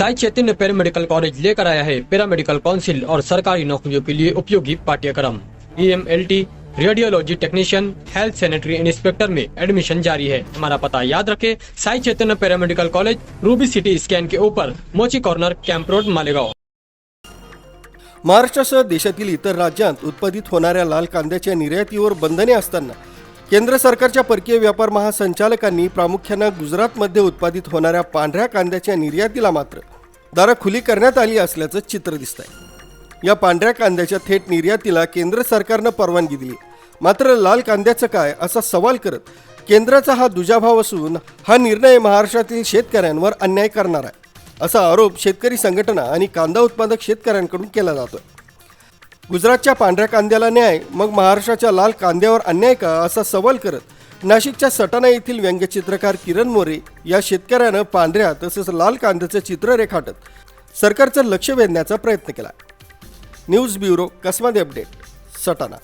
Sai Chaitanya paramedical college लेकर आया है। पैरामेडिकल काउंसिल और सरकारी नौकरियों के लिए उपयोगी पाठ्यक्रम। E radiology technician health sanitary inspector में एडमिशन जारी है। हमारा पता याद रखें Sai Chaitanya paramedical college Ruby City Scan के ऊपर मोची कॉर्नर, कैंप रोड, मालेगांव। महाराष्ट्रासह देशातील इतर राज्यांत उत्पादित होणाऱ्या लाल कांद्याच्या निर्यातीवर बंधने असताना केंद्र सरकारच्या परकीय व्यापार महासंचालकांनी प्रामुख्यानं गुजरातमध्ये उत्पादित होणाऱ्या पांढऱ्या कांद्याच्या निर्यातीला मात्र दारं खुली करण्यात आली असल्याचं चित्र दिसत आहे या पांढऱ्या कांद्याच्या थेट निर्यातीला केंद्र सरकारनं परवानगी दिली. मात्र लाल कांद्याचं काय असा सवाल करत केंद्राचा हा दुजाभाव असून हा निर्णय महाराष्ट्रातील शेतकऱ्यांवर अन्याय करणार आहे असा आरोप शेतकरी संघटना आणि कांदा उत्पादक शेतकऱ्यांकडून केला जातोय. गुजरातच्या पांढऱ्या कांद्याला न्याय मग महाराष्ट्राच्या लाल कांद्यावर अन्याय का असा सवाल करत नाशिकच्या सटाणा येथील व्यंग्यचित्रकार किरण मोरे या शेतकऱ्यानं पांढऱ्या तसेच लाल कांद्याचं चित्र रेखाटत सरकारचं लक्ष वेधण्याचा प्रयत्न केला. News bureau Kasmade update Satana.